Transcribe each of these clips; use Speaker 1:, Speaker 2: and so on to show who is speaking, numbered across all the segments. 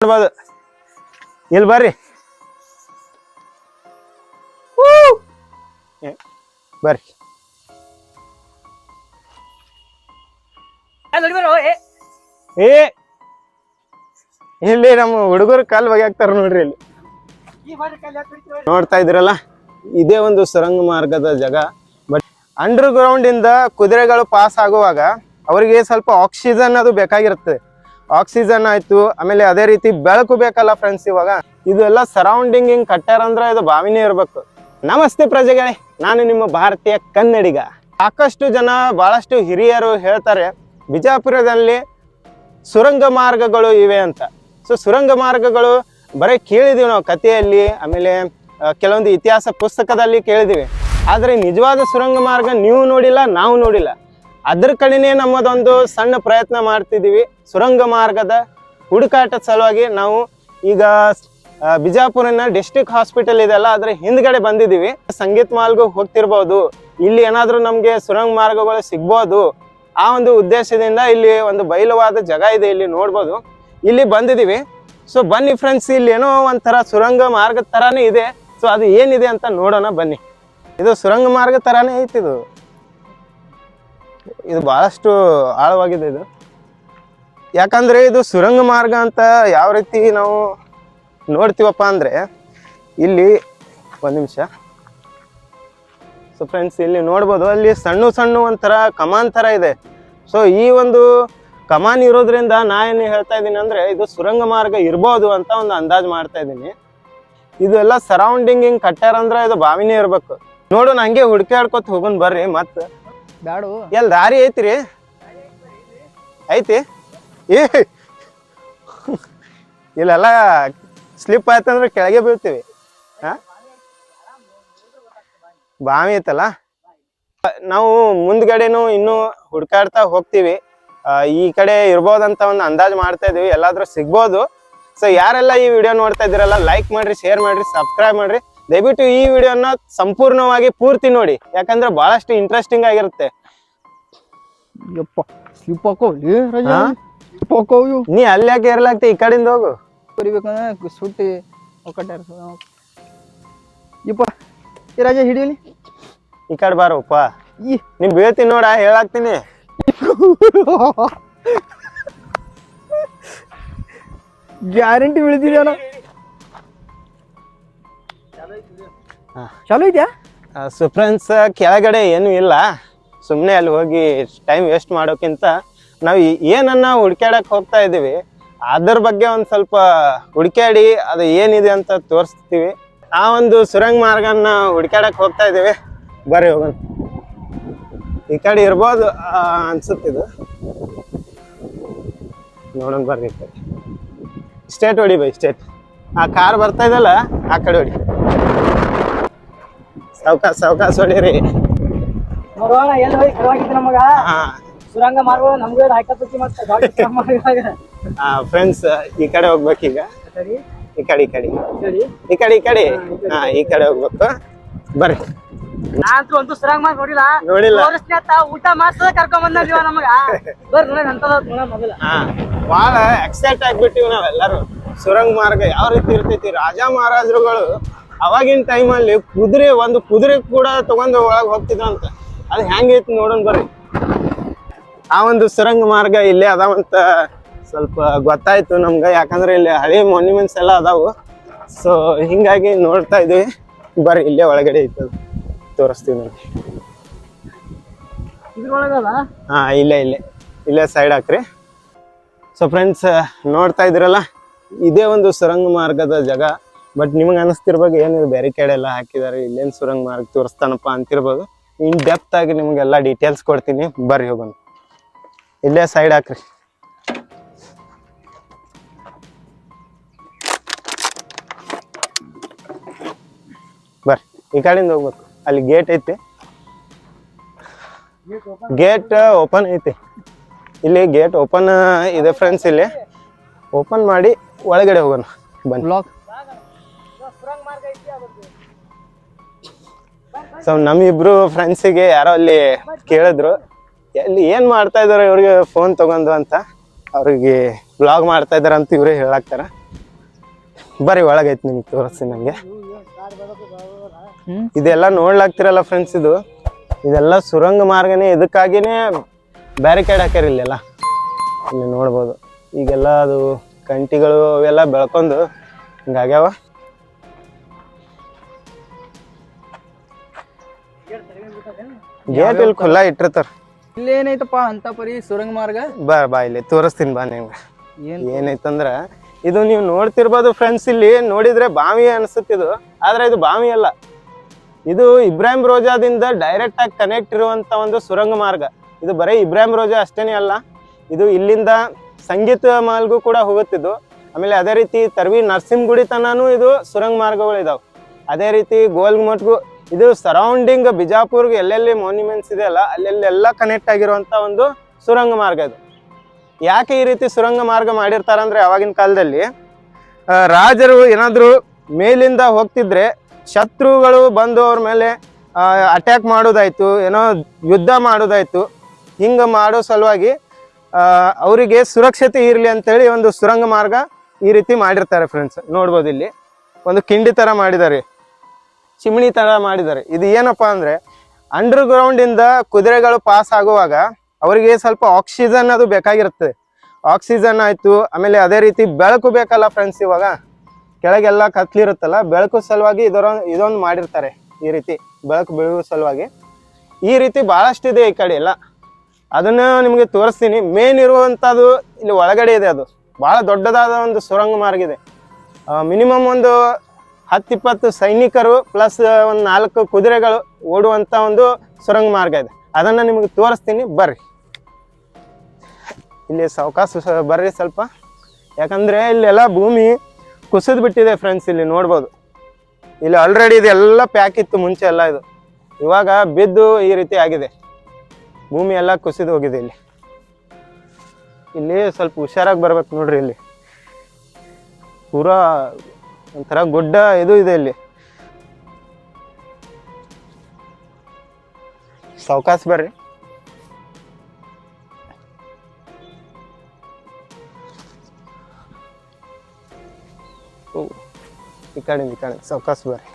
Speaker 1: ನೋಡ್ಬೋದು ಇಲ್ಲಿ ಬರ್ರಿ. ಬರ್ರಿ. ಏ ಇಲ್ಲಿ ನಮ್ಮ ಹುಡುಗರು ಕಾಲ್ ಬಗೆಯಾಕ್ತಾರ ನೋಡ್ರಿ ಇಲ್ಲಿ. ನೋಡ್ತಾ ಇದ್ರಲ್ಲ ಇದೇ ಒಂದು ಸುರಂಗ ಮಾರ್ಗದ ಜಾಗ. ಬಟ್ ಅಂಡರ್ ಗ್ರೌಂಡ್ ಇಂದ ಕುದುರೆಗಳು ಪಾಸ್ ಆಗುವಾಗ ಅವರಿಗೆ ಸ್ವಲ್ಪ ಆಕ್ಸಿಜನ್ ಅದು ಬೇಕಾಗಿರುತ್ತೆ. ಆಕ್ಸಿಜನ್ ಆಯ್ತು, ಆಮೇಲೆ ಅದೇ ರೀತಿ ಬೆಳಕು ಬೇಕಲ್ಲ ಫ್ರೆಂಡ್ಸ್ ಇವಾಗ. ಇದೆಲ್ಲ ಸರೌಂಡಿಂಗ್ ಹಿಂಗ್ ಕಟ್ಟಾರ ಅಂದ್ರೆ ಇದು ಬಾವಿನೇ ಇರ್ಬೇಕು. ನಮಸ್ತೆ ಪ್ರಜೆಗಳೇ, ನಾನು ನಿಮ್ಮ ಭಾರತೀಯ ಕನ್ನಡಿಗ. ಸಾಕಷ್ಟು ಜನ, ಬಹಳಷ್ಟು ಹಿರಿಯರು ಹೇಳ್ತಾರೆ, ಬಿಜಾಪುರದಲ್ಲಿ ಸುರಂಗ ಮಾರ್ಗಗಳು ಇವೆ ಅಂತ. ಸೊ ಸುರಂಗ ಮಾರ್ಗಗಳು ಬರೀ ಕೇಳಿದೀವಿ ನಾವು ಕಥೆಯಲ್ಲಿ, ಆಮೇಲೆ ಕೆಲವೊಂದು ಇತಿಹಾಸ ಪುಸ್ತಕದಲ್ಲಿ ಕೇಳಿದೀವಿ. ಆದರೆ ನಿಜವಾದ ಸುರಂಗ ಮಾರ್ಗ ನೀವು ನೋಡಿಲ್ಲ, ನಾವು ನೋಡಿಲ್ಲ. ಅದ್ರ ಕಡೆನೇ ನಮ್ಮದೊಂದು ಸಣ್ಣ ಪ್ರಯತ್ನ ಮಾಡ್ತಿದ್ದೀವಿ. ಸುರಂಗ ಮಾರ್ಗದ ಹುಡುಕಾಟದ ಸಲುವಾಗಿ ನಾವು ಈಗ ಬಿಜಾಪುರನ ಡಿಸ್ಟ್ರಿಕ್ಟ್ ಹಾಸ್ಪಿಟಲ್ ಇದೆಲ್ಲ ಅದ್ರ ಹಿಂದ್ಗಡೆ ಬಂದಿದ್ದೀವಿ. ಸಂಗೀತ ಮಾಲ್ಗೂ ಹೋಗ್ತಿರ್ಬೋದು. ಇಲ್ಲಿ ಏನಾದರೂ ನಮಗೆ ಸುರಂಗ ಮಾರ್ಗಗಳು ಸಿಗ್ಬೋದು. ಆ ಒಂದು ಉದ್ದೇಶದಿಂದ ಇಲ್ಲಿ ಒಂದು ಬಯಲುವಾದ ಜಾಗ ಇದೆ ಇಲ್ಲಿ ನೋಡ್ಬೋದು. ಇಲ್ಲಿ ಬಂದಿದ್ದೀವಿ. ಸೊ ಬನ್ನಿ ಫ್ರೆಂಡ್ಸ್ ಇಲ್ಲಿ ಏನೋ ಒಂಥರ ಸುರಂಗ ಮಾರ್ಗದ ಥರನೇ ಇದೆ. ಸೊ ಅದು ಏನಿದೆ ಅಂತ ನೋಡೋಣ ಬನ್ನಿ. ಇದು ಸುರಂಗ ಮಾರ್ಗ ಥರನೇ ಐತಿ ಇದು ಬಹಳಷ್ಟು ಆಳವಾಗಿದೆ ಇದು. ಯಾಕಂದ್ರೆ ಇದು ಸುರಂಗ ಮಾರ್ಗ ಅಂತ ಯಾವ ರೀತಿ ನಾವು ನೋಡ್ತೀವಪ್ಪ ಅಂದ್ರೆ, ಇಲ್ಲಿ ಒಂದು ನಿಮಿಷ. ಸೊ ಫ್ರೆಂಡ್ಸ್ ಇಲ್ಲಿ ನೋಡ್ಬೋದು, ಅಲ್ಲಿ ಸಣ್ಣ ಸಣ್ಣ ಒಂಥರ ಕಮಾನ್ ಥರ ಇದೆ. ಸೊ ಈ ಒಂದು ಕಮಾನ್ ಇರೋದ್ರಿಂದ ನಾ ಏನು ಹೇಳ್ತಾ ಇದ್ದೀನಿ ಅಂದ್ರೆ, ಇದು ಸುರಂಗ ಮಾರ್ಗ ಇರ್ಬೋದು ಅಂತ ಒಂದು ಅಂದಾಜು ಮಾಡ್ತಾ ಇದ್ದೀನಿ. ಇದೆಲ್ಲ ಸರೌಂಡಿಂಗ್ ಹಿಂಗ್ ಇದು ಬಾವಿನೇ ಇರ್ಬೇಕು. ನೋಡು ಹಂಗೆ ಹುಡ್ಕಾಡ್ಕೊತ ಹೋಗೋಣ ಬರ್ರಿ, ಮತ್ತ
Speaker 2: ಬ್ಯಾಡು.
Speaker 1: ಎಲ್, ದಾರಿ ಐತ್ರಿ? ಐತಿ? ಏ, ಇಲ್ಲೆಲ್ಲ ಸ್ಲಿಪ್ ಆಯ್ತಂದ್ರೆ ಕೆಳಗೆ ಬೀಳ್ತೀವಿ. ಹಾ? ಬಾವಿ ಐತಲ್ಲ? ನಾವು ಮುಂದ್ಗಡೆನು ಇನ್ನೂ ಹುಡ್ಕಾಡ್ತಾ ಹೋಗ್ತೀವಿ. ಈ ಕಡೆ ಇರ್ಬೋದಂತ ಒಂದು ಅಂದಾಜು ಮಾಡ್ತಾ ಇದೀವಿ. ಎಲ್ಲಾದ್ರೂ ಸಿಗ್ಬೋದು. ಸೊ ಯಾರೆಲ್ಲ ಈ ವಿಡಿಯೋ ನೋಡ್ತಾ ಇದ್ದೀರಲ್ಲ ಲೈಕ್ ಮಾಡ್ರಿ ಶೇರ್ ಮಾಡ್ರಿ ಸಬ್ಸ್ಕ್ರೈಬ್ ಮಾಡ್ರಿ. ದಯವಿಟ್ಟು ಈ ವಿಡಿಯೋನ ಸಂಪೂರ್ಣವಾಗಿ ಪೂರ್ತಿ ನೋಡಿ. ಯಾಕಂದ್ರೆ ಬಹಳಷ್ಟು ಇಂಟ್ರೆಸ್ಟಿಂಗ್ ಆಗಿರುತ್ತೆ.
Speaker 2: ಯಪ್ಪ ಸ್ಲಿಪ್ ಹಾಕೋ? ಲೇ ರಜಾ
Speaker 1: ಹಾ?
Speaker 2: ಸ್ಲಿಪ್ ಹಾಕೋ
Speaker 1: ನೀ ಅಲ್ಲಿ ಯಾಕೆ ಇರ್ಲಾಗ್ತಿ ಈ ಕಡೆಯಿಂದ ಹೋಗು.
Speaker 2: ಕುರಿಬೇಕಂದ್ರೆ ಸುಟ್ಟಿ ಒಕ್ಕಟ್ಟಾರ ಯಪ್ಪ ಈ ರಾಜ ಹಿಡಿಯಲಿ
Speaker 1: ಈ ಕಡೆ ಬಾರಪ್ಪ
Speaker 2: ಈ.
Speaker 1: ನಿನ್ ಬೀಳ್ತೀನಿ ನೋಡ ಹೇಳಾಕ್ತೀನಿ.
Speaker 2: ಗ್ಯಾರಂಟಿ ಬೀಳ್ತಿದ್ಯಾನ ಚಾಲು ಇದೆಯಾ?
Speaker 1: ಸೊ ಫ್ರೆಂಡ್ಸ್ ಕೆಳಗಡೆ ಏನೂ ಇಲ್ಲ. ಸುಮ್ಮನೆ ಅಲ್ಲಿ ಹೋಗಿ ಟೈಮ್ ವೇಸ್ಟ್ ಮಾಡೋಕ್ಕಿಂತ ನಾವು ಏನನ್ನ ಹುಡ್ಕ್ಯಾಡಕ್ಕೆ ಹೋಗ್ತಾ ಇದ್ದೀವಿ. ಅದ್ರ ಬಗ್ಗೆ ಒಂದು ಸ್ವಲ್ಪ ಹುಡ್ಕ್ಯಾಡಿ ಅದು ಏನಿದೆ ಅಂತ ತೋರಿಸ್ತೀವಿ. ಆ ಒಂದು ಸುರಂಗ ಮಾರ್ಗನ ಹುಡ್ಕ್ಯಾಡಕ್ಕೆ ಹೋಗ್ತಾ ಇದ್ದೀವಿ. ಬರ್ರಿ ಹೋಗೋಣ. ಈ ಕಡೆ ಇರ್ಬೋದು ಅನ್ಸುತ್ತೆ ಅನ್ಸುತ್ತಿದು ನೋಡೋಣ ಬರ್ರಿ ಈ ಕಡೆ. ಸ್ಟೇಟ್ ಹೊಡಿ ಬೈ ಸ್ಟೇಟ್ ಆ ಕಾರ್ ಬರ್ತಾ ಇದಲ್ಲ ಆ ಕಡೆ ಹೊಡಿ. ಸಾವ್ಕಾಸ್ ಸಾವಕಾಶ ಹೊಡೀರಿ
Speaker 3: ನೋಡೋಣ ಎಲ್ಲಿ ಹೋಗಿ ಕರವಾಗಿತ್ತು ನಮಗ?
Speaker 1: ಹಾ.
Speaker 3: ಸುರಂಗ ಮಾರ್ಗ ನಮ್ಗೆ ಹಾಕತ್ತಿ ಮತ್ತೆ ಹಾ
Speaker 1: ಫ್ರೆಂಡ್ಸ್ ಈ ಕಡೆ ಹೋಗ್ಬೇಕು
Speaker 3: ಈಗ.
Speaker 1: ಈ ಕಡೆ ಈ ಕಡೆ. ಈ ಕಡೆ ಈ ಕಡೆ. ಹಾ ಈ ಕಡೆ. ಹೋಗ್ಬೇಕು. ಬರ್ರಿ.
Speaker 3: ನಾನಂತೂ ಒಂದು ಸುರಂಗ ಮಾರ್ಗ ನೋಡಿಲ್ಲ.
Speaker 1: ನೋಡಿಲ್ಲ.
Speaker 3: ತೋರಿಸ್ತೀನಿ ಅಂತ ಊಟ ಮಾಡ್ಸದ ಕರ್ಕೊಂಡ್ ಬಂದಿವ ನಮಗ. ಬರ್ರಿ ನೋಡಿ ಅಂತದ ಮೊದಲ.
Speaker 1: ಹಾ. ಭಾಳ ಎಕ್ಸೈಟ್ ಆಗ್ಬಿಟ್ಟಿವಿ ನಾವೆಲ್ಲರೂ. ಸುರಂಗ ಮಾರ್ಗ ಯಾವ ರೀತಿ ಇರ್ತೈತಿ ರಾಜ ಮಹಾರಾಜರುಗಳು ಅವಾಗಿನ ಟೈಮಲ್ಲಿ ಕುದುರೆ ಒಂದು ಕುದುರೆ ಕೂಡ ತಗೊಂಡು ಒಳಗೆ ಹೋಗ್ತಿದ್ರಂತ. ಅದು ಹೆಂಗೈತಿ ನೋಡೋಣ ಬರ್ರಿ. ಆ ಒಂದು ಸುರಂಗ ಮಾರ್ಗ ಇಲ್ಲೇ ಅದಾವಂತ ಸ್ವಲ್ಪ ಗೊತ್ತಾಯ್ತು ನಮ್ಗೆ ಯಾಕಂದ್ರೆ ಇಲ್ಲಿ ಹಳೆ ಮಾನ್ಯುಮೆಂಟ್ಸ್ ಎಲ್ಲ ಅದಾವು. ಸೊ ಹಿಂಗಾಗಿ ನೋಡ್ತಾ ಇದ್ವಿ. ಬರ್ರಿ ಇಲ್ಲೇ ಒಳಗಡೆ ಐತೆ ಅದು. ತೋರಿಸ್ತೀವಿ ನೋಡಿ ಹಾ ಇಲ್ಲೇ ಇಲ್ಲೇ. ಇಲ್ಲೇ ಸೈಡ್ ಹಾಕ್ರಿ. ಸೊ ಫ್ರೆಂಡ್ಸ್ ನೋಡ್ತಾ ಇದ್ರಲ್ಲ ಇದೇ ಒಂದು ಸುರಂಗ ಮಾರ್ಗದ ಜಾಗ. ಬಟ್ ನಿಮಗೆ ಅನಿಸ್ತಿರ್ಬೇಕು ಏನಿದು ಬ್ಯಾರಿಕೇಡ್ ಎಲ್ಲ ಹಾಕಿದ್ದಾರೆ ಇಲ್ಲೇನು ಸುರಂಗ ಮಾರ್ಗ ತೋರಿಸ್ತಾನಪ್ಪ ಅಂತಿರ್ಬೋದು. ಇನ್ ಡೆಪ್ತ್ ಆಗಿ ನಿಮಗೆಲ್ಲ ಡೀಟೇಲ್ಸ್ ಕೊಡ್ತೀನಿ. ಬರ್ರಿ ಹೋಗೋಣ. ಇಲ್ಲೇ ಸೈಡ್ ಹಾಕ್ರಿ. ಬರ್ರಿ. ಈ ಕಡೆಯಿಂದ ಹೋಗ್ಬೇಕು. ಅಲ್ಲಿ ಗೇಟ್ ಐತಿ. ಗೇಟ್ ಓಪನ್ ಐತಿ. ಇಲ್ಲಿ ಗೇಟ್ ಓಪನ್ ಇದೆ ಫ್ರೆಂಡ್ಸ್ ಇಲ್ಲಿ. ಓಪನ್ ಮಾಡಿ ಒಳಗಡೆ ಹೋಗೋಣ. ಬನ್ನಿ. ಸೊ ನಮ್ಮಿಬ್ರು ಫ್ರೆಂಡ್ಸಿಗೆ ಯಾರೋ ಅಲ್ಲಿ ಕೇಳಿದ್ರು. ಎಲ್ಲಿ ಏನ್ ಮಾಡ್ತಾ ಇದಾರೆ ಇವ್ರಿಗೆ ಫೋನ್ ತಗೊಂಡು ಅಂತ. ಅವ್ರಿಗೆ ಬ್ಲಾಗ್ ಮಾಡ್ತಾ ಇದಾರೆ ಅಂತ ಇವ್ರೇ ಹೇಳಾಕ್ತಾರ. ಬರ್ರಿ ಒಳಗೈತಿ ನಿಮ್ಗೆ ತೋರಿಸ್ತೀನಿ ನಂಗೆ ಇದೆಲ್ಲ ನೋಡ್ಲಾಗ್ತಿರಲ್ಲ ಫ್ರೆಂಡ್ಸ್ ಇದು. ಇದೆಲ್ಲ ಸುರಂಗ ಮಾರ್ಗನೇ ಇದಕ್ಕಾಗಿನೇ ಬ್ಯಾರಿಕೇಡ್ ಹಾಕ್ಯಾರ ಇಲ್ಲೆಲ್ಲ. ಇಲ್ಲಿ ನೋಡ್ಬೋದು. ಈಗೆಲ್ಲ ಅದು ಕಂಟಿಗಳು ಅವೆಲ್ಲ ಬೆಳ್ಕೊಂಡು ಹಿಂಗಾಗ್ಯಾವ. ಗೇಟ್ ಇಲ್ಲಿ ಖುಲ್ಲಾ ಇಟ್ಟಿರ್ತಾರ.
Speaker 2: ಇಲ್ಲಿ ಏನೈತಪ್ಪ ಅಂತ ಪರಿ ಸುರಂಗ ಮಾರ್ಗ?
Speaker 1: ಬಾ ಬಾ ಇಲ್ಲಿ ತೋರಿಸ್ತೀನಿ ಬಾ ನಿಮ್ಗೆ.
Speaker 2: ಏನ್
Speaker 1: ಏನೈತಂದ್ರ ಇದು ನೀವು ನೋಡ್ತಿರ್ಬೋದು ಫ್ರೆಂಡ್ಸ್ ಇಲ್ಲಿ ನೋಡಿದ್ರೆ ಬಾವಿ ಅನ್ಸುತ್ತಿದು ಆದ್ರೆ ಇದು ಬಾವಿ ಅಲ್ಲ. ಇದು ಇಬ್ರಾಹಿಂ ರೋಜಾದಿಂದ ಡೈರೆಕ್ಟ್ ಆಗಿ ಕನೆಕ್ಟ್ ಇರುವಂತ ಒಂದು ಸುರಂಗ ಮಾರ್ಗ. ಇದು ಬರೀ ಇಬ್ರಾಹಿಂ ರೋಜಾ ಅಷ್ಟೇನೆ ಅಲ್ಲ. ಇದು ಇಲ್ಲಿಂದ ಸಂಗೀತ ಮಾಲ್ಗೂ ಕೂಡ ಹೋಗುತ್ತಿದ್ದು. ಆಮೇಲೆ ಅದೇ ರೀತಿ ತರ್ವಿ ನರಸಿಂಹಗುಡಿ ತನೂ ಇದು ಸುರಂಗ ಮಾರ್ಗಗಳು ಇದಾವೆ. ಅದೇ ರೀತಿ ಗೋಲ್ಗುಮಟ್ಗೂ ಇದು ಸರೌಂಡಿಂಗ್ ಬಿಜಾಪುರ್ಗೆ ಎಲ್ಲೆಲ್ಲಿ ಮಾನ್ಯುಮೆಂಟ್ಸ್ ಇದೆಯಲ್ಲ ಅಲ್ಲೆಲ್ಲೆಲ್ಲ ಕನೆಕ್ಟ್ ಆಗಿರುವಂತ ಒಂದು ಸುರಂಗ ಮಾರ್ಗ ಇದು. ಯಾಕೆ ಈ ರೀತಿ ಸುರಂಗ ಮಾರ್ಗ ಮಾಡಿರ್ತಾರಂದ್ರೆ ಅವಾಗಿನ ಕಾಲದಲ್ಲಿ ರಾಜರು ಏನಾದರೂ ಮೇಲಿಂದ ಹೋಗ್ತಿದ್ರೆ ಶತ್ರುಗಳು ಬಂದು ಅವ್ರ ಮೇಲೆ ಅಟ್ಯಾಕ್ ಮಾಡೋದಾಯ್ತು ಏನೋ ಯುದ್ಧ ಮಾಡೋದಾಯ್ತು ಹಿಂಗ ಮಾಡೋ ಸಲುವಾಗಿ ಅವರಿಗೆ ಸುರಕ್ಷತೆ ಇರಲಿ ಅಂತೇಳಿ ಒಂದು ಸುರಂಗ ಮಾರ್ಗ ಈ ರೀತಿ ಮಾಡಿರ್ತಾರೆ ಫ್ರೆಂಡ್ಸ್ ನೋಡ್ಬೋದು ಇಲ್ಲಿ. ಒಂದು ಕಿಂಡಿ ತರ ಮಾಡಿದ್ದಾರೆ. ಚಿಮಣಿ ತರ ಮಾಡಿದ್ದಾರೆ. ಇದು ಏನಪ್ಪಾ ಅಂದ್ರೆ ಅಂಡರ್ ಗ್ರೌಂಡ್ ಇಂದ ಕುದುರೆಗಳು ಪಾಸ್ ಆಗುವಾಗ ಅವರಿಗೆ ಸ್ವಲ್ಪ ಆಕ್ಸಿಜನ್ ಅದು ಬೇಕಾಗಿರುತ್ತೆ. ಆಕ್ಸಿಜನ್ ಆಯ್ತು, ಆಮೇಲೆ ಅದೇ ರೀತಿ ಬೆಳಕು ಬೇಕಲ್ಲ ಫ್ರೆಂಡ್ಸ್ ಇವಾಗ. ಕೆಳಗೆಲ್ಲ ಕತ್ಲಿರುತ್ತಲ್ಲ, ಬೆಳಕು ಸಲುವಾಗಿ ಇದರ ಇದೊಂದು ಮಾಡಿರ್ತಾರೆ ಈ ರೀತಿ, ಬೆಳಕು ಬೀಳುವ ಸಲುವಾಗಿ. ಈ ರೀತಿ ಬಹಳಷ್ಟಿದೆ ಈ ಕಡೆ ಎಲ್ಲ. ಅದನ್ನ ನಿಮಗೆ ತೋರಿಸ್ತೀನಿ. ಮೇನ್ ಇರುವಂಥದ್ದು ಇಲ್ಲಿ ಒಳಗಡೆ ಇದೆ ಅದು. ಬಹಳ ದೊಡ್ಡದಾದ ಒಂದು ಸುರಂಗ ಮಾರ್ಗ ಇದೆ ಮಿನಿಮಮ್ ಒಂದು ಹತ್ತಿಪ್ಪತ್ತು ಸೈನಿಕರು ಪ್ಲಸ್ ಒಂದು ನಾಲ್ಕು ಕುದುರೆಗಳು ಓಡುವಂತ ಒಂದು ಸುರಂಗ ಮಾರ್ಗ ಇದೆ. ಅದನ್ನ ನಿಮಗೆ ತೋರಿಸ್ತೀನಿ, ಬರ್ರಿ. ಇಲ್ಲಿ ಸಾವಕಾಶ ಬರ್ರಿ ಸ್ವಲ್ಪ. ಯಾಕಂದ್ರೆ ಇಲ್ಲೆಲ್ಲ ಭೂಮಿ ಕುಸಿದ್ ಬಿಟ್ಟಿದೆ ಫ್ರೆಂಡ್ಸ್ ಇಲ್ಲಿ ನೋಡ್ಬೋದು. ಇಲ್ಲಿ ಆಲ್ರೆಡಿ ಇದೆಲ್ಲ ಪ್ಯಾಕ್ ಇತ್ತು, ಮುಂಚೆ ಎಲ್ಲ ಇದು. ಇವಾಗ ಬಿದ್ದು ಈ ರೀತಿ ಆಗಿದೆ. ಭೂಮಿ ಎಲ್ಲ ಕುಸಿದು ಹೋಗಿದೆ ಇಲ್ಲಿ. ಇಲ್ಲಿ ಸ್ವಲ್ಪ ಹುಷಾರಾಗಿ ಬರ್ಬೇಕು ನೋಡ್ರಿ ಇಲ್ಲಿ. ಪೂರಾ ಒಂಥರ ಗುಡ್ಡ ಇದು ಇದೆ ಇಲ್ಲಿ. ಸಾವಕಾಶ ಬರ್ರಿ. ಈ ಕಡೆ ಈ ಕಡೆ ಸಾವಕಾಶ ಬರ್ರಿ.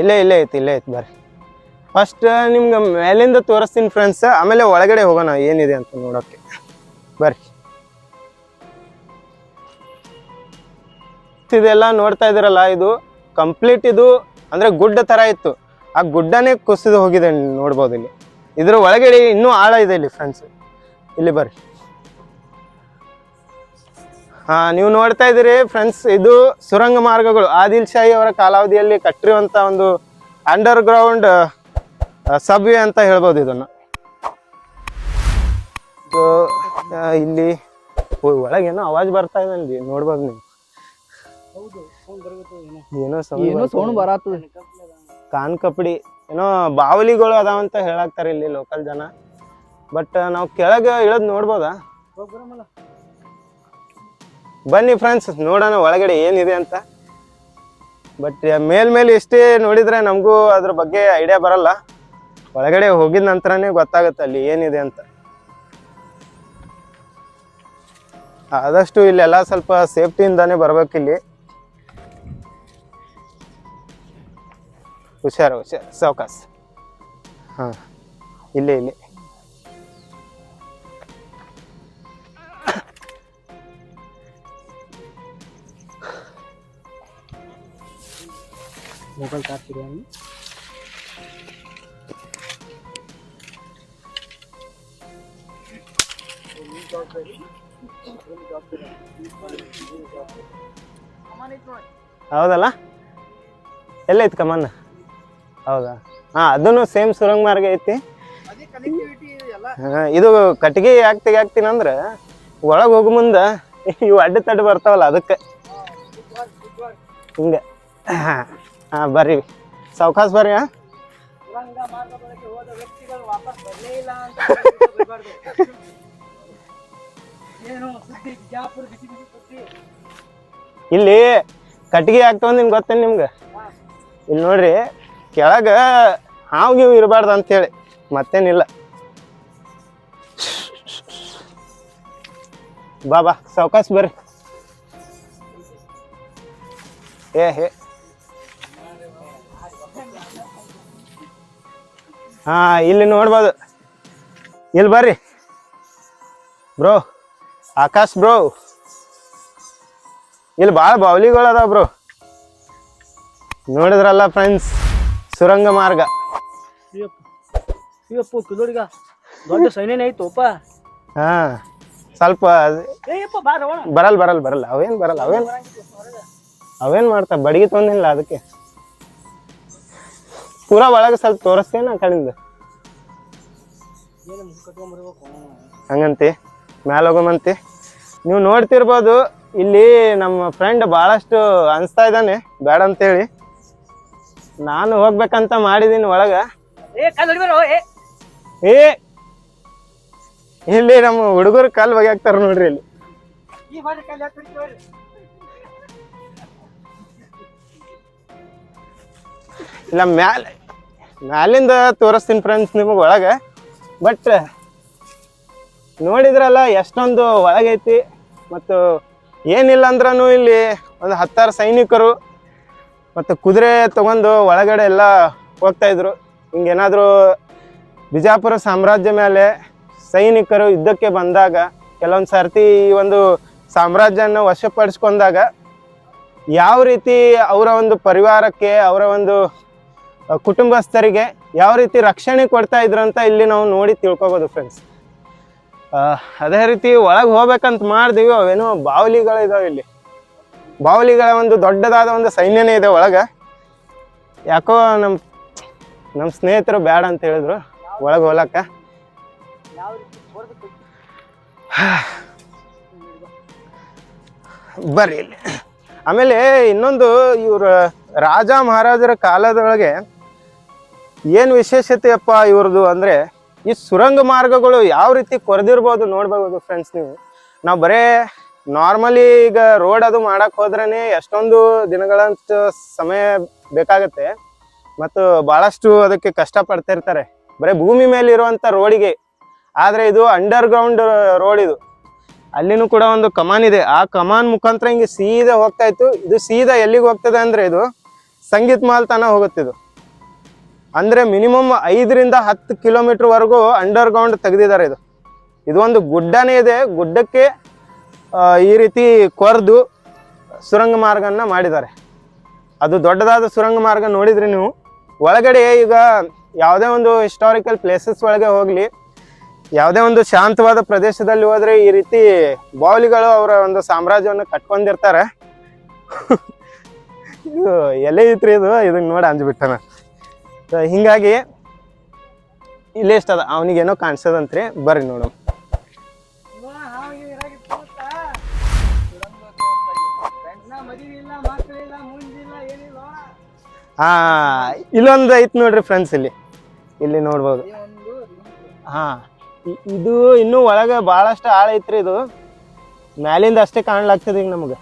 Speaker 1: ಇಲ್ಲೇ ಇಲ್ಲೇ ಐತಿ ಇಲ್ಲೇ ಐತಿ, ಬರ್ರಿ. ಫಸ್ಟ್ ನಿಮ್ಗೆ ಮೇಲಿಂದ ತೋರಿಸ್ತೀನಿ ಫ್ರೆಂಡ್ಸ್ ಆಮೇಲೆ ಒಳಗಡೆ ಹೋಗೋಣ, ಏನಿದೆ ಅಂತ ನೋಡೋಕ್ಕೆ. ಬರ್ರಿ. ಇದೆಲ್ಲ ನೋಡ್ತಾ ಇದ್ದೀರಲ್ಲ, ಇದು ಕಂಪ್ಲೀಟ್ ಇದು, ಅಂದರೆ ಗುಡ್ಡ ಥರ ಇತ್ತು. ಆ ಗುಡ್ಡನೇ ಕುಸಿದು ಹೋಗಿದೆ ನೋಡ್ಬೋದು ಇಲ್ಲಿ. ಇದ್ರ ಒಳಗಡೆ ಇನ್ನೂ ಆಳ ಇದೆ ಇಲ್ಲಿ ಫ್ರೆಂಡ್ಸ್ ಇಲ್ಲಿ ಬರ್ರಿ. ಹಾ, ನೀವು ನೋಡ್ತಾ ಇದ್ದೀರಿ ಫ್ರೆಂಡ್ಸ್ ಇದು ಸುರಂಗ ಮಾರ್ಗಗಳು. ಆದಿಲ್ ಶಾಹಿ ಅವರ ಕಾಲಾವಧಿಯಲ್ಲಿ ಕಟ್ಟಿರುವಂತ ಒಂದು ಅಂಡರ್ ಗ್ರೌಂಡ್ ಸಬ್ವೆ ಅಂತ ಹೇಳ್ಬೋದು ಇದನ್ನು. ಇಲ್ಲಿ ಒಳಗೇನೋ ಅವಾಜ್ ಬರ್ತಾ ಇದೆ ಅಲ್ಲಿ ನೋಡ್ಬೋದು ನೀವು. ಏನೋ
Speaker 2: ಸೌಂಡ್
Speaker 1: ಕಾನ್ ಕಪಡಿ ಏನೋ ಬಾವಲಿಗಳು ಅದಾವಂತ ಹೇಳಾಕ್ತಾರೆ ಇಲ್ಲಿ ಲೋಕಲ್ ಜನ. ಬಟ್ ನಾವು ಕೆಳಗೆ ಇಳದ್ ನೋಡ್ಬೋದಾ? ಬನ್ನಿ ಫ್ರೆಂಡ್ಸ್ ನೋಡೋಣ ಒಳಗಡೆ ಏನಿದೆ ಅಂತ. ಬಟ್ ಮೇಲ್ಮೇಲೆ ಇಷ್ಟೇ ನೋಡಿದ್ರೆ ನಮಗೂ ಅದ್ರ ಬಗ್ಗೆ ಐಡಿಯಾ ಬರಲ್ಲ. ಒಳಗಡೆ ಹೋಗಿದ ನಂತರನೇ ಗೊತ್ತಾಗುತ್ತೆ ಅಲ್ಲಿ ಏನಿದೆ ಅಂತ. ಆದಷ್ಟು ಇಲ್ಲೆಲ್ಲ ಸ್ವಲ್ಪ ಸೇಫ್ಟಿಯಿಂದಾನೇ ಬರ್ಬೇಕು ಇಲ್ಲಿ. ಹುಷಾರು ಹುಷಾರು ಸಾವಕಾಶ ಹಾಂ, ಇಲ್ಲೇ, ಇಲ್ಲಿ.
Speaker 3: ಮೊಬೈಲ್
Speaker 1: ಹೌದಲ್ಲ? ಎಲ್ಲೈತಿ ಕಮಾನ್ ಹೌದಾ? ಹಾ, ಅದನ್ನು ಸೇಮ್ ಸುರಂಗ ಮಾರ್ಗ ಐತಿ. ಇದು ಕಟ್ಟಿಗೆ ಯಾಕೆ ತೆಗಿಯಾಕ್ತೀನಿ ಅಂದ್ರೆ ಒಳಗೆ ಹೋಗೋ ಮುಂದೆ ಇವು ಅಡ್ಡ ತಡ್ಡು ಬರ್ತಾವಲ್ಲ ಅದಕ್ಕೆ. ಹಿಂಗೆ. ಹಾಂ ಬರ್ರಿ. ಸಾವಕಾಶ ಬರ್ರಿ, ಹಾಂ.
Speaker 3: ಇಲ್ಲಿ
Speaker 1: ಕಟ್ಟಿಗೆ ಆಗ್ತಾವ ನಿಮ್ಗೆ ಗೊತ್ತೇನು ನಿಮ್ಗೆ? ಇಲ್ಲಿ ನೋಡ್ರಿ ಕೆಳಗೆ ಹಾವು ಗೀವು ಇರಬಾರ್ದು ಅಂತೇಳಿ ಮತ್ತೇನಿಲ್ಲ. ಬಾ ಬಾ ಸಾವ್ಕಾಸ್ ಬರ್ರಿ. ಏ ಹೇ ಹಾಂ ಇಲ್ಲಿ ನೋಡ್ಬೋದು. ಇಲ್ಲಿ ಬರ್ರಿ. Bro Akash bro. ಇಲ್ಲಿ ಭಾಳ ಬಾವಲಿಗಳು ಅದಾವ ಬ್ರೋ. ನೋಡಿದ್ರಲ್ಲ ಫ್ರೆಂಡ್ಸ್ ಸುರಂಗ ಮಾರ್ಗ.
Speaker 3: ದೊಡ್ಡ ಸೈನ್ಯನೇ
Speaker 1: ಹಾ ಸ್ವಲ್ಪ ಬರಲ್ಲ ಬರಲ್ಲ ಬರಲ್ಲ. ಅವೇನ್ ಬರಲ್ಲ ಅವೇನ್ ಅವೇನ್ ಮಾಡ್ತಾವ ಬಡಗಿ ತೊಂದಿಲ್ಲ ಅದಕ್ಕೆ. ಪೂರಾ ಒಳಗೆ ಸ್ವಲ್ಪ ತೋರಿಸ್ತೇನೆ ಆ ಕಡೆಯಿಂದ. ಹಂಗಂತಿ. ಮ್ಯಾಲ ಹೋಗಮಂತಿ ನೀವು ನೋಡ್ತಿರ್ಬೋದು ಇಲ್ಲಿ ನಮ್ಮ ಫ್ರೆಂಡ್ ಭಾಳಷ್ಟು ಅನಿಸ್ತಾ ಇದ್ದಾನೆ ಬೇಡ ಅಂತೇಳಿ ನಾನು ಹೋಗ್ಬೇಕಂತ ಮಾಡಿದೀನಿ ಒಳಗ.
Speaker 3: ಏ
Speaker 1: ಇಲ್ಲಿ ನಮ್ಮ ಹುಡುಗರು ಕಾಲ್ ಹಾಕ್ತಾರ ನೋಡ್ರಿ ಇಲ್ಲಿ. ಇಲ್ಲ ಮ್ಯಾಲ ಮ್ಯಾಲಿಂದ ತೋರಿಸ್ತೀನಿ ಫ್ರೆಂಡ್ಸ್ ನಿಮಗೆ ಒಳಗೆ. ಬಟ್ ನೋಡಿದ್ರಲ್ಲ, ಎಷ್ಟೊಂದು ಒಳಗೈತಿ ಮತ್ತು ಏನಿಲ್ಲ ಅಂದ್ರೂ ಇಲ್ಲಿ ಒಂದು ಹತ್ತಾರು ಸೈನಿಕರು ಮತ್ತು ಕುದುರೆ ತಗೊಂಡು ಒಳಗಡೆ ಎಲ್ಲ ಹೋಗ್ತಾ ಇದ್ರು. ಹಿಂಗೇನಾದರೂ ಬಿಜಾಪುರ ಸಾಮ್ರಾಜ್ಯ ಮೇಲೆ ಸೈನಿಕರು ಯುದ್ಧಕ್ಕೆ ಬಂದಾಗ, ಕೆಲವೊಂದು ಸರ್ತಿ ಈ ಒಂದು ಸಾಮ್ರಾಜ್ಯನ ವಶಪಡಿಸ್ಕೊಂಡಾಗ ಯಾವ ರೀತಿ ಅವರ ಒಂದು ಪರಿವಾರಕ್ಕೆ, ಅವರ ಒಂದು ಕುಟುಂಬಸ್ಥರಿಗೆ ಯಾವ ರೀತಿ ರಕ್ಷಣೆ ಕೊಡ್ತಾ ಇದ್ರು ಅಂತ ಇಲ್ಲಿ ನಾವು ನೋಡಿ ತಿಳ್ಕೊಬೋದು ಫ್ರೆಂಡ್ಸ್ ಅದೇ ರೀತಿ ಒಳಗೆ ಹೋಗ್ಬೇಕಂತ ಮಾಡಿದೀವಿ, ಅವೇನೋ ಬಾವಲಿಗಳು ಇದಾವೆ ಇಲ್ಲಿ. ಬಾವಲಿಗಳ ಒಂದು ದೊಡ್ಡದಾದ ಒಂದು ಸೈನ್ಯನೇ ಇದೆ ಒಳಗೆ. ಯಾಕೋ ನಮ್ಮ ನಮ್ಮ ಸ್ನೇಹಿತರು ಬೇಡ ಅಂತ ಹೇಳಿದ್ರು ಒಳಗೆ ಹೋಲಕ್ಕ ಬರ್ರಿ ಇಲ್ಲಿ. ಆಮೇಲೆ ಇನ್ನೊಂದು ಇವ್ರ ರಾಜ ಮಹಾರಾಜರ ಕಾಲದೊಳಗೆ ಏನು ವಿಶೇಷತೆಯಪ್ಪ ಇವ್ರದ್ದು ಅಂದರೆ ಈ ಸುರಂಗ ಮಾರ್ಗಗಳು ಯಾವ ರೀತಿ ಕೊರೆದಿರ್ಬೋದು ನೋಡ್ಬೋದು ಫ್ರೆಂಡ್ಸ್ ನೀವು. ನಾವು ಬರೇ ನಾರ್ಮಲಿ ಈಗ ರೋಡ್ ಅದು ಮಾಡಕ್ ಹೋದ್ರೇ ಎಷ್ಟೊಂದು ದಿನಗಳಷ್ಟು ಸಮಯ ಬೇಕಾಗತ್ತೆ. ಮತ್ತು ಭಾಳಷ್ಟು ಅದಕ್ಕೆ ಕಷ್ಟಪಡ್ತಿರ್ತಾರೆ. ಬರೀ ಭೂಮಿ ಮೇಲೆ ಇರುವಂತ ರೋಡಿಗೆ ಆದರೆ ಇದು ಅಂಡರ್ ಗ್ರೌಂಡ್ ರೋಡ್ ಇದು. ಅಲ್ಲಿನೂ ಕೂಡ ಒಂದು ಕಮಾನ್ ಇದೆ. ಆ ಕಮಾನ್ ಮುಖಾಂತರ ಹಿಂಗೆ ಸೀದಾ ಹೋಗ್ತಾ ಇತ್ತು. ಇದು ಸೀದಾ ಎಲ್ಲಿಗೆ ಹೋಗ್ತದೆ ಅಂದ್ರೆ ಇದು ಸಂಗೀತ್ ಮಾಲ್ ತನ ಹೋಗುತ್ತಿದ್ದು ಅಂದ್ರೆ ಮಿನಿಮಮ್ ಐದರಿಂದ ಹತ್ತು ಕಿಲೋಮೀಟರ್ ವರೆಗೂ ಅಂಡರ್ ಗ್ರೌಂಡ್ ತೆಗೆದಿದ್ದಾರೆ ಇದು. ಇದು ಒಂದು ಗುಡ್ಡನೇ ಇದೆ. ಗುಡ್ಡಕ್ಕೆ ಈ ರೀತಿ ಕೊರೆದು ಸುರಂಗ ಮಾರ್ಗನ್ನ ಮಾಡಿದ್ದಾರೆ. ಅದು ದೊಡ್ಡದಾದ ಸುರಂಗ ಮಾರ್ಗ ನೋಡಿದ್ರಿ ನೀವು. ಒಳಗಡೆ ಈಗ ಯಾವುದೇ ಒಂದು ಹಿಸ್ಟಾರಿಕಲ್ ಪ್ಲೇಸಸ್ ಒಳಗೆ ಹೋಗಲಿ, ಯಾವುದೇ ಒಂದು ಶಾಂತವಾದ ಪ್ರದೇಶದಲ್ಲಿ ಹೋದ್ರೆ ಈ ರೀತಿ ಬಾವಲಿಗಳು ಅವರ ಒಂದು ಸಾಮ್ರಾಜ್ಯವನ್ನು ಕಟ್ಕೊಂಡಿರ್ತಾರೆ. ಇದು ಎಲೆ ಐತ್ರಿ ಇದು? ಇದನ್ನ ನೋಡಿ ಅಂಜ್ಬಿಟ್ಟನ ಹಿಂಗಾಗಿ ಇಲ್ಲೇ ಎಷ್ಟದ? ಅವನಿಗೇನೋ ಕಾಣಿಸದಂತ್ರಿ. ಬರ್ರಿ ನೋಡು ಹಾ, ಇಲ್ಲೊಂದು ಐತ್ ನೋಡ್ರಿ ಫ್ರೆಂಡ್ಸ್ ಇಲ್ಲಿ. ಇಲ್ಲಿ ನೋಡ್ಬೋದು. ಹಾ ಇದು ಇನ್ನೂ ಒಳಗೆ ಭಾಳಷ್ಟು ಆಳ ಐತ್ರಿ ಇದು. ಮ್ಯಾಲಿಂದ ಅಷ್ಟೇ ಕಾಣ್ಲಾಗ್ತದೆ ಈಗ ನಮಗೆ.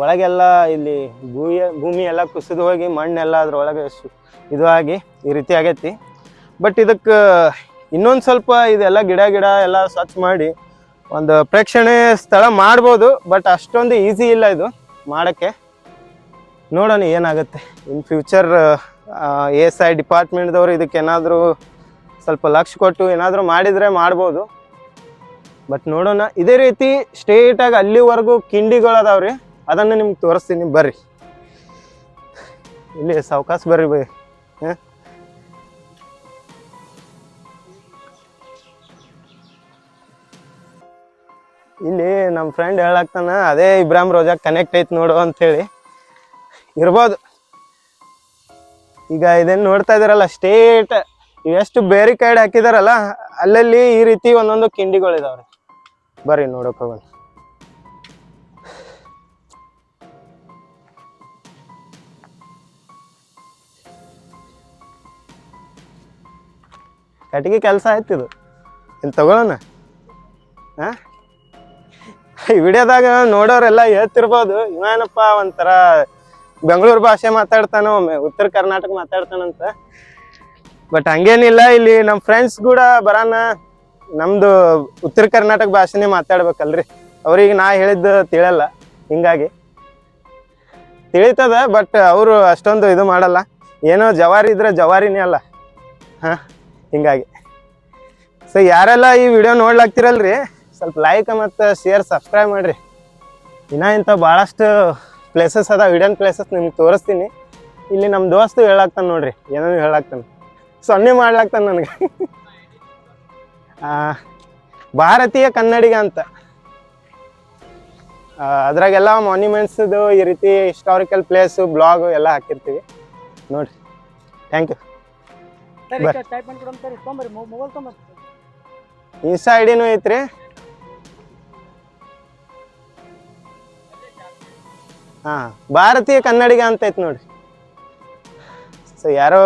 Speaker 1: ಒಳಗೆಲ್ಲ ಇಲ್ಲಿ ಭೂಮಿ ಭೂಮಿ ಎಲ್ಲ ಕುಸಿದು ಹೋಗಿ ಮಣ್ಣೆಲ್ಲ ಅದ್ರೊಳಗೆ ಇದು ಆಗಿ ಈ ರೀತಿ ಆಗೈತಿ. ಬಟ್ ಇದಕ್ಕೆ ಇನ್ನೊಂದು ಸ್ವಲ್ಪ ಇದೆಲ್ಲ ಗಿಡ ಗಿಡ ಎಲ್ಲ ಸ್ವಚ್ಛ ಮಾಡಿ ಒಂದು ಪ್ರೇಕ್ಷಣೀಯ ಸ್ಥಳ ಮಾಡ್ಬೋದು ಬಟ್ ಅಷ್ಟೊಂದು ಈಸಿ ಇಲ್ಲ ಇದು ಮಾಡೋಕ್ಕೆ. ನೋಡೋಣ ಏನಾಗುತ್ತೆ. In future A S I ಡಿಪಾರ್ಟ್ಮೆಂಟ್ದವರು ಇದಕ್ಕೆ ಏನಾದರೂ ಸ್ವಲ್ಪ ಲಕ್ಷ ಕೊಟ್ಟು ಏನಾದರೂ ಮಾಡಿದರೆ ಮಾಡ್ಬೋದು. ಬಟ್ ನೋಡೋಣ. ಇದೇ ರೀತಿ ಸ್ಟ್ರೇಟಾಗಿ ಅಲ್ಲಿವರೆಗೂ ಕಿಂಡಿಗಳು ಅದನ್ನು ನಿಮ್ಗೆ ತೋರಿಸ್ತೀನಿ, ಬರ್ರಿ. ಇಲ್ಲಿ ಸಾವಕಾಶ ಬರ್ರಿ ಬೈ. ಇಲ್ಲಿ ನಮ್ಮ ಫ್ರೆಂಡ್ ಹೇಳಾಕ್ತಾನ, ಅದೇ ಇಬ್ರಾಹಿಂ ರೋಜಾ ಕನೆಕ್ಟ್ ಐತಿ ನೋಡು ಅಂತೇಳಿ. ಇರ್ಬೋದು. ಈಗ ಇದನ್ನು ನೋಡ್ತಾ ಇದಾರಲ್ಲ ಸ್ಟೇಟ್ ಎಷ್ಟು ಬೇರಿಕೈಡ್ ಹಾಕಿದಾರಲ್ಲ, ಅಲ್ಲಲ್ಲಿ ಈ ರೀತಿ ಒಂದೊಂದು ಕಿಂಡಿಗಳಿದಾವ್ರಿ ಬರ್ರಿ ನೋಡೋಕೆ ಹೋಗೋಣ. ಕಟ್ಟಿಗೆ ಕೆಲಸ ಆಯ್ತಿದು ಇಲ್ಲಿ ತಗೊಳ್ಳೋಣ ಹಾ? ಈ ವಿಡಿಯೋದಾಗ ನೋಡೋರೆಲ್ಲ ಹೇಳ್ತಿರ್ಬೋದು ಇವೇನಪ್ಪ ಒಂಥರ ಬೆಂಗಳೂರು ಭಾಷೆ ಮಾತಾಡ್ತಾನೋ ಉತ್ತರ ಕರ್ನಾಟಕ ಮಾತಾಡ್ತಾನಂತ. ಬಟ್ ಹಂಗೇನಿಲ್ಲ, ಇಲ್ಲಿ ನಮ್ಮ ಫ್ರೆಂಡ್ಸ್ ಕೂಡ ಬರಾನ, ನಮ್ದು ಉತ್ತರ ಕರ್ನಾಟಕ ಭಾಷೆನೇ ಮಾತಾಡ್ಬೇಕಲ್ರಿ. ಅವ್ರಿಗೆ ನಾ ಹೇಳಿದ್ದು ತಿಳಿಯಲ್ಲ ಹಿಂಗಾಗಿ. ತಿಳಿತದ ಬಟ್ ಅವರು ಅಷ್ಟೊಂದು ಇದು ಮಾಡಲ್ಲ. ಏನೋ ಜವಾರಿ ಇದ್ರೆ ಜವಾರಿನೇ ಅಲ್ಲ. ಹಾಂ? ಹಿಂಗಾಗಿ. ಸೊ ಯಾರೆಲ್ಲ ಈ ವಿಡಿಯೋ ನೋಡ್ಲಾಗ್ತಿರಲ್ರಿ, ಸ್ವಲ್ಪ ಲೈಕ್ ಮತ್ತು ಶೇರ್ ಸಬ್ಸ್ಕ್ರೈಬ್ ಮಾಡಿರಿ. ಇನ್ನೂ ಇಂಥ ಭಾಳಷ್ಟು ಪ್ಲೇಸಸ್ ಅದ ವಿಡಿಯನ್ ಪ್ಲೇಸಸ್ ನಿಮ್ಗೆ ತೋರಿಸ್ತೀನಿ. ಇಲ್ಲಿ ನಮ್ಮ ದೋಸ್ತು ಹೇಳಾಕ್ತಾನೆ ನೋಡ್ರಿ, ಏನೇನು ಹೇಳಾಕ್ತಾನೆ ಸೊನ್ನೆ ಮಾಡ್ಲಾಕ್ತಾನೆ ನನಗೆ. ಭಾರತೀಯ ಕನ್ನಡಿಗ ಅಂತ. ಅದ್ರಾಗೆಲ್ಲ ಮಾನ್ಯುಮೆಂಟ್ಸ್ದು ಈ ರೀತಿ ಹಿಸ್ಟಾರಿಕಲ್ ಪ್ಲೇಸು ಬ್ಲಾಗು ಎಲ್ಲ ಹಾಕಿರ್ತೀವಿ. ನೋಡಿರಿ. ಥ್ಯಾಂಕ್ ಯು ಇನ್ಸ್ಟಾ ಐಡಿನೂ ಐತ್ರಿ. ಹಾ ಭಾರತೀಯ ಕನ್ನಡಿಗ ಅಂತ ಐತಿ ನೋಡ್ರಿ. ಸೊ ಯಾರೋ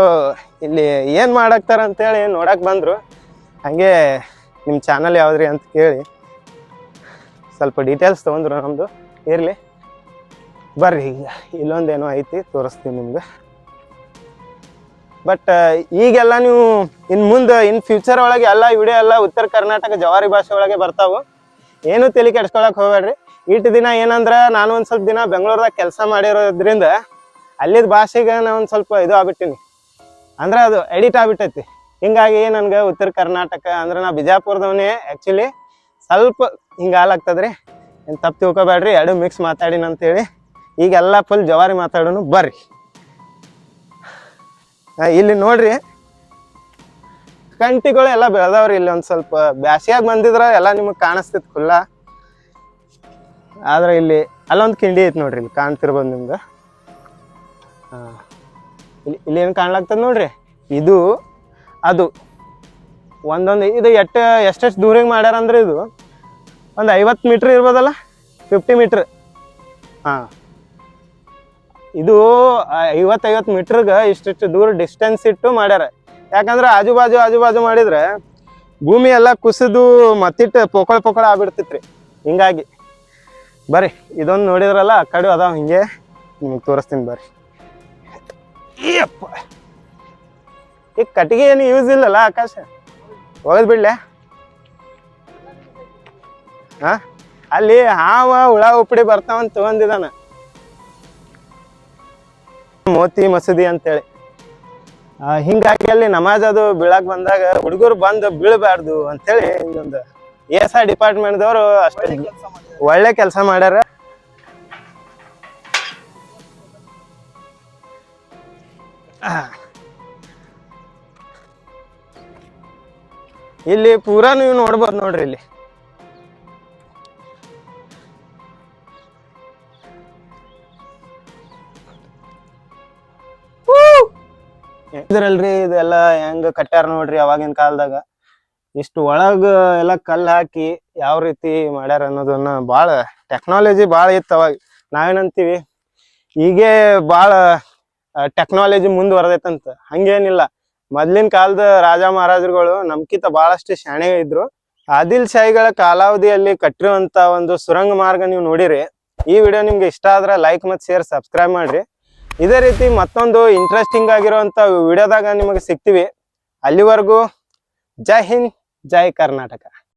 Speaker 1: ಇಲ್ಲಿ ಏನು ಮಾಡಾಕ್ತಾರ ಅಂತೇಳಿ ನೋಡಕ್ ಬಂದ್ರು. ಹಂಗೆ ನಿಮ್ಮ ಚಾನಲ್ ಯಾವ್ದ್ರಿ ಅಂತ ಕೇಳಿ. ಸ್ವಲ್ಪ ಡೀಟೇಲ್ಸ್ ತಗೊಂಡ್ರು ನಮ್ಮದು ಇರಲಿ. ಬರ್ರಿ ಈಗ ಇಲ್ಲೊಂದೇನೋ ಐತಿ ತೋರಿಸ್ತೀನಿ ನಿಮ್ಗೆ. ಬಟ್ ಈಗೆಲ್ಲ ನೀವು ಇನ್ ಮುಂದೆ, ಇನ್ ಫ್ಯೂಚರ್ ಒಳಗೆ ಎಲ್ಲ ವಿಡಿಯೋ ಎಲ್ಲ ಉತ್ತರ ಕರ್ನಾಟಕ ಜವಾರಿ ಭಾಷೆ ಒಳಗೆ ಬರ್ತಾವು. ಏನು ತಲೆ ಕೆಡ್ಸ್ಕೊಳಕ್ ಹೋಗ್ಬೇಡ್ರಿ. ಇಟ್ಟು ದಿನ ಏನಂದ್ರೆ, ನಾನು ಒಂದು ಸ್ವಲ್ಪ ದಿನ ಬೆಂಗಳೂರದಾಗ ಕೆಲಸ ಮಾಡಿರೋದ್ರಿಂದ ಅಲ್ಲಿದ ಭಾಷೆಗೆ ನಾನು ಒಂದು ಸ್ವಲ್ಪ ಇದು ಆಗ್ಬಿಟ್ಟಿನಿ. ಅಂದ್ರೆ ಅದು ಎಡಿಟ್ ಆಗ್ಬಿಟ್ಟೈತಿ. ಹಿಂಗಾಗಿ ನನ್ಗೆ ಉತ್ತರ ಕರ್ನಾಟಕ ಅಂದ್ರೆ ನಾ ಬಿಜಾಪುರದವನೇ ಆ್ಯಕ್ಚುಲಿ ಸ್ವಲ್ಪ ಹಿಂಗೆ ಹಾಲಾಗ್ತದ್ರಿ ಏನು ತಪ್ಪು ತಿಳ್ಕೊಬೇಡ್ರಿ, ಎರಡು ಮಿಕ್ಸ್ ಮಾತಾಡಿನ ಅಂತೇಳಿ ಈಗೆಲ್ಲ ಫುಲ್ ಜವಾರಿ ಮಾತಾಡೋನು ಬರ್ರಿ. ಇಲ್ಲಿ ನೋಡ್ರಿ. ಕಂಟಿಗಳು ಎಲ್ಲ ಬೆಳೆದವ್ರಿ ಇಲ್ಲಿ ಒಂದ್ ಸ್ವಲ್ಪ. ಬ್ಯಾಸಿಯಾಗಿ ಬಂದಿದ್ರ ಎಲ್ಲ ನಿಮಗೆ ಕಾಣಿಸ್ತಿತ್ತು ಫುಲ್ಲ ಆದ್ರೆ ಇಲ್ಲಿ ಅಲ್ಲೊಂದು ಕಿಂಡಿ ಐತಿ ನೋಡ್ರಿ ಇಲ್ಲಿ ಕಾಣ್ತಿರ್ಬೋದು ನಿಮ್ಗೆ. ಇಲ್ಲಿ ಏನು ಕಾಣ್ಲಾಗ್ತದ ನೋಡ್ರಿ? ಇದು, ಅದು. ಒಂದೊಂದು, ಇದು ಎಷ್ಟು ಎಷ್ಟೆಷ್ಟು ದೂರಿಗೆ ಮಾಡ್ಯಾರ ಅಂದ್ರೆ ಇದು? ಒಂದು ಐವತ್ತು ಮೀಟ್ರ್ ಇರ್ಬೋದಲ್ಲ? Fifty metre. ಹಾಂ. ಇದು ಐವತ್ತೈವತ್ತು ಮೀಟ್ರ್ಗೆ ಇಷ್ಟಿಷ್ಟು ದೂರ ಡಿಸ್ಟೆನ್ಸ್ ಇಟ್ಟು ಮಾಡ್ಯಾರ. ಯಾಕಂದ್ರೆ ಆಜು ಬಾಜು ಆಜು ಬಾಜು ಮಾಡಿದ್ರೆ ಭೂಮಿ ಎಲ್ಲ ಕುಸಿದು ಮತ್ತಿಟ್ಟು ಪೊಕಳ ಪೊಕಳ ಆಗ್ಬಿಡ್ತಿತ್ರಿ. ಹಿಂಗಾಗಿ, ಬರ್ರಿ, ಇದೊಂದು ನೋಡಿದ್ರಲ್ಲ, ಆ ಕಡೆ ಅದಾವ ಹಿಂಗೆ. ನಿಮಗೆ ತೋರಿಸ್ತೀನಿ ಬರ್ರಿ. ಈಗ ಕಟ್ಟಿಗೆ ಏನು ಯೂಸ್ ಇಲ್ಲಲ್ಲ ಆಕಾಶ? ಒಗದ್ ಬಿಡ್ಲೆ. ಹಾಂ ಅಲ್ಲಿ ಹಾವ, ಹುಳ, ಉಪ್ಪಡಿ ಬರ್ತಾವಂತ ತಗೊಂಡಿದಾನ. ಮೋತಿ ಮಸೀದಿ ಅಂತೇಳಿ. ಹಿಂಗಾಗಿ ಅಲ್ಲಿ ನಮಾಜ್ ಅದು ಬೀಳಾಕ್ ಬಂದಾಗ ಹುಡುಗರು ಬಂದು ಬೀಳಬಾರ್ದು ಅಂತೇಳಿ ಹಿಂದೊಂದು ಎಸ್ ಡಿಪಾರ್ಟ್ಮೆಂಟ್ ದವರು ಅಷ್ಟೇ. ಒಳ್ಳೆ ಕೆಲಸ ಮಾಡ್ಯಾರ. ಇಲ್ಲಿ ಪೂರಾ ನೀವು ನೋಡ್ಬೋದು ನೋಡ್ರಿ ಇಲ್ಲಿ. ಇದ್ರಲ್ರಿ ಇದೆಲ್ಲ ಹೆಂಗ ಕಟ್ಟ್ಯಾರ ನೋಡ್ರಿ ಅವಾಗಿನ ಕಾಲದಾಗ. ಇಷ್ಟು ಒಳಗ ಎಲ್ಲ ಕಲ್ಲು ಹಾಕಿ ಯಾವ ರೀತಿ ಮಾಡ್ಯಾರ ಅನ್ನೋದನ್ನ ಭಾಳ ಟೆಕ್ನಾಲಜಿ ಭಾಳ ಇತ್ತು ಅವಾಗ. ನಾವೇನಂತೀವಿ? ಹೀಗೆ ಭಾಳ ಟೆಕ್ನಾಲಜಿ ಮುಂದುವರೆದೈತಂತ. ಹಂಗೇನಿಲ್ಲ. ಮೊದ್ಲಿನ ಕಾಲದ ರಾಜ ಮಹಾರಾಜರುಗಳು ನಮ್ಕಿಂತ ಬಹಳಷ್ಟು ಶಾಣೆ ಇದ್ರು. ಆದಿಲ್ ಶಾಹಿಗಳ ಕಾಲಾವಧಿಯಲ್ಲಿ ಕಟ್ಟಿರುವಂತ ಒಂದು ಸುರಂಗ ಮಾರ್ಗ ನೀವು ನೋಡಿರಿ. ಈ ವಿಡಿಯೋ ನಿಮ್ಗೆ ಇಷ್ಟ ಆದ್ರೆ ಲೈಕ್ ಮತ್ತು ಶೇರ್ ಸಬ್ಸ್ಕ್ರೈಬ್ ಮಾಡ್ರಿ. ಇದೇ ರೀತಿ ಮತ್ತೊಂದು ಇಂಟ್ರೆಸ್ಟಿಂಗ್ ಆಗಿರುವಂಥ ವಿಡಿಯೋದಾಗ ನಿಮಗೆ ಸಿಗ್ತೀವಿ. ಅಲ್ಲಿವರೆಗೂ ಜೈ ಹಿಂದ್ ಜೈ ಕರ್ನಾಟಕ.